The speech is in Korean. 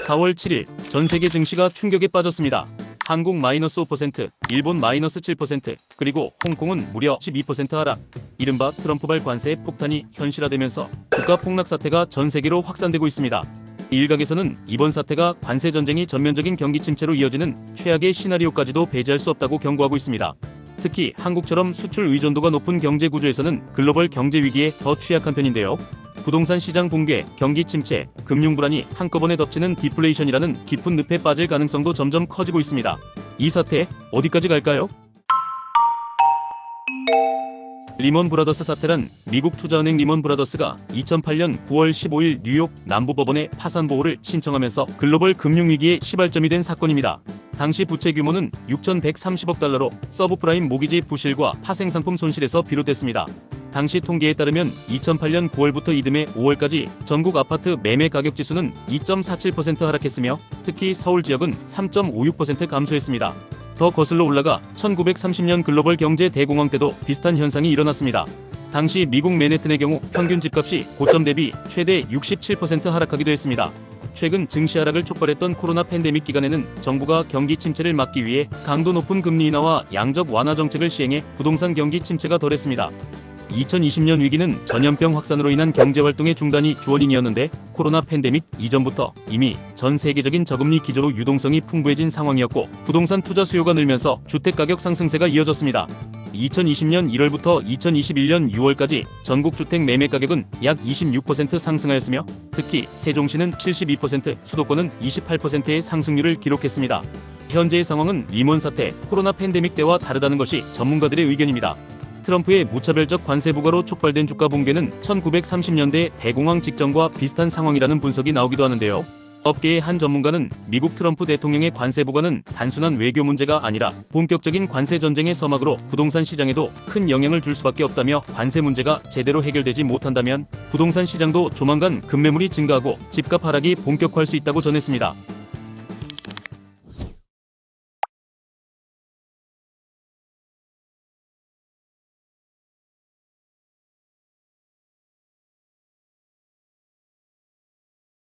4월 7일 전 세계 증시가 충격에 빠졌습니다. 한국 마이너스 5%, 일본 마이너스 7%, 그리고 홍콩은 무려 12% 하락. 이른바 트럼프발 관세 폭탄이 현실화되면서 주가 폭락 사태가 전 세계로 확산되고 있습니다. 일각에서는 이번 사태가 관세 전쟁이 전면적인 경기 침체로 이어지는 최악의 시나리오까지도 배제할 수 없다고 경고하고 있습니다. 특히 한국처럼 수출 의존도가 높은 경제 구조에서는 글로벌 경제 위기에 더 취약한 편인데요. 부동산 시장 붕괴, 경기 침체, 금융 불안이 한꺼번에 덮치는 디플레이션이라는 깊은 늪에 빠질 가능성도 점점 커지고 있습니다. 이 사태 어디까지 갈까요? 리먼 브라더스 사태란 미국 투자은행 리먼 브라더스가 2008년 9월 15일 뉴욕 남부법원에 파산 보호를 신청하면서 글로벌 금융위기의 시발점이 된 사건입니다. 당시 부채 규모는 6,130억 달러로 서브프라임 모기지 부실과 파생상품 손실에서 비롯됐습니다. 당시 통계에 따르면 2008년 9월부터 이듬해 5월까지 전국 아파트 매매 가격 지수는 2.47% 하락했으며 특히 서울 지역은 3.56% 감소했습니다. 더 거슬러 올라가 1930년 글로벌 경제 대공황 때도 비슷한 현상이 일어났습니다. 당시 미국 맨해튼의 경우 평균 집값이 고점 대비 최대 67% 하락하기도 했습니다. 최근 증시 하락을 촉발했던 코로나 팬데믹 기간에는 정부가 경기 침체를 막기 위해 강도 높은 금리 인하와 양적 완화 정책을 시행해 부동산 경기 침체가 덜했습니다. 2020년 위기는 전염병 확산으로 인한 경제 활동의 중단이 주원인이었는데 코로나 팬데믹 이전부터 이미 전 세계적인 저금리 기조로 유동성이 풍부해진 상황이었고 부동산 투자 수요가 늘면서 주택 가격 상승세가 이어졌습니다. 2020년 1월부터 2021년 6월까지 전국 주택 매매 가격은 약 26% 상승하였으며 특히 세종시는 72%, 수도권은 28%의 상승률을 기록했습니다. 현재의 상황은 리먼 사태, 코로나 팬데믹 때와 다르다는 것이 전문가들의 의견입니다. 트럼프의 무차별적 관세 부과로 촉발된 주가 붕괴는 1930년대 대공황 직전과 비슷한 상황이라는 분석이 나오기도 하는데요. 업계의 한 전문가는 미국 트럼프 대통령의 관세 부과는 단순한 외교 문제가 아니라 본격적인 관세 전쟁의 서막으로 부동산 시장에도 큰 영향을 줄 수밖에 없다며 관세 문제가 제대로 해결되지 못한다면 부동산 시장도 조만간 급매물이 증가하고 집값 하락이 본격화할 수 있다고 전했습니다.